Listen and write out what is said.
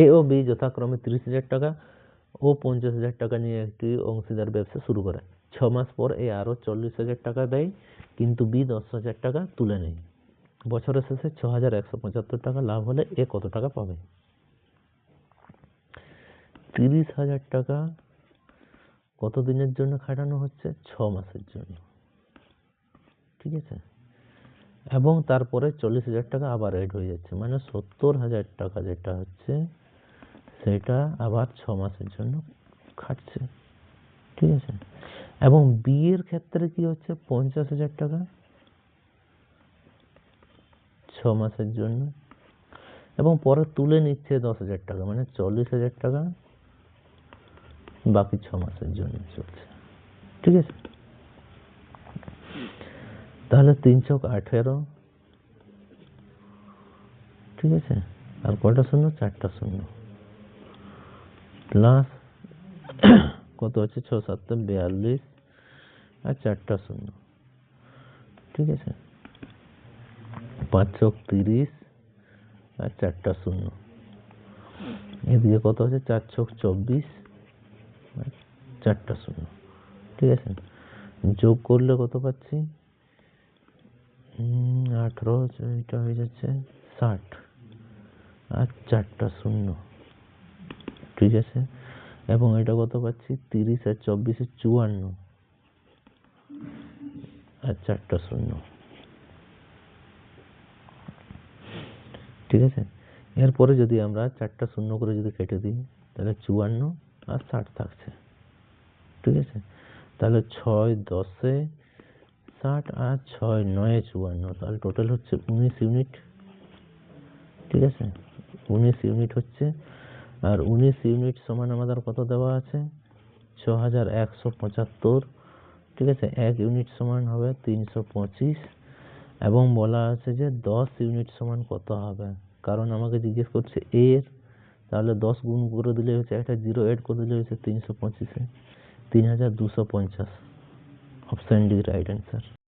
এ ও B যথাক্রমে তিরিশ হাজার টাকা ও পঞ্চাশ হাজার টাকা নিয়ে একটি অংশীদার ব্যবসা শুরু করে ছ মাস পর এ আরও চল্লিশ হাজার টাকা দেয়, কিন্তু বি দশ হাজার টাকা তুলে নেয়। বছরের শেষে ছ হাজার একশো পঁচাত্তর টাকা লাভ হলে এ কত টাকা পাবে? তিরিশ হাজার টাকা কত দিনের জন্য খাটানো হচ্ছে? ছ মাসের জন্য। ঠিক আছে? এবং তারপরে চল্লিশ হাজার টাকা আবার এড হয়ে যাচ্ছে। মানে সত্তর হাজার টাকা যেটা হচ্ছে সেটা আবার ছ মাসের জন্য খাটছে। ঠিক আছে? এবং বিয়ের ক্ষেত্রে কি হচ্ছে? পঞ্চাশ হাজার টাকা ছ মাসের জন্য। এবং পরে তুলে নিচ্ছে দশ হাজার টাকা মানে চল্লিশ হাজার টাকা বাকি ছ মাসের জন্য চলছে। ঠিক আছে? তাহলে তিন চক আঠেরো। ঠিক আছে? আর কটা শূন্য? চারটা শূন্য। প্লাস কত আছে? ছ সাতটা বিয়াল্লিশ। আর চারটা শূন্য। ঠিক আছে? পাঁচ চক তিরিশ আর চারটা শূন্য। এদিকে কত আছে? চার ছক চব্বিশ চারটা শূন্য। ঠিক আছে? যোগ করলে কত পাচ্ছি? আঠেরো এটা হয়ে যাচ্ছে ষাট। আর চারটা শূন্য। ঠিক আছে? এবং এটা কত পাচ্ছি? তিরিশ আর চব্বিশে চুয়ান্ন। আর চারটা শূন্য। ঠিক আছে? এরপরে যদি আমরা চারটা শূন্য করে যদি কেটে দিই, তাহলে চুয়ান্ন আর ষাট থাকছে। ঠিক আছে? তাহলে ছয় দশে ষাট আর ছয় নয়ে চুয়ান্ন। তাহলে টোটাল হচ্ছে উনিশ ইউনিট ঠিক আছে? উনিশ ইউনিট হচ্ছে আর উনিশ ইউনিট সমান আমাদের কত দেওয়া আছে? ছ হাজার একশো পঁচাত্তর। ঠিক আছে, এক ইউনিট সমান হবে তিনশো পঁচিশ। এবং বলা আছে যে দশ ইউনিট সমান কত হবে? কারণ আমাকে জিজ্ঞেস করছে এর। তাহলে দশ গুণ করে দিলে হচ্ছে একটা জিরো এড করে দিলে হচ্ছে তিনশো পঁচিশে। তিন হাজার দুশো পঞ্চাশ। Option D right answer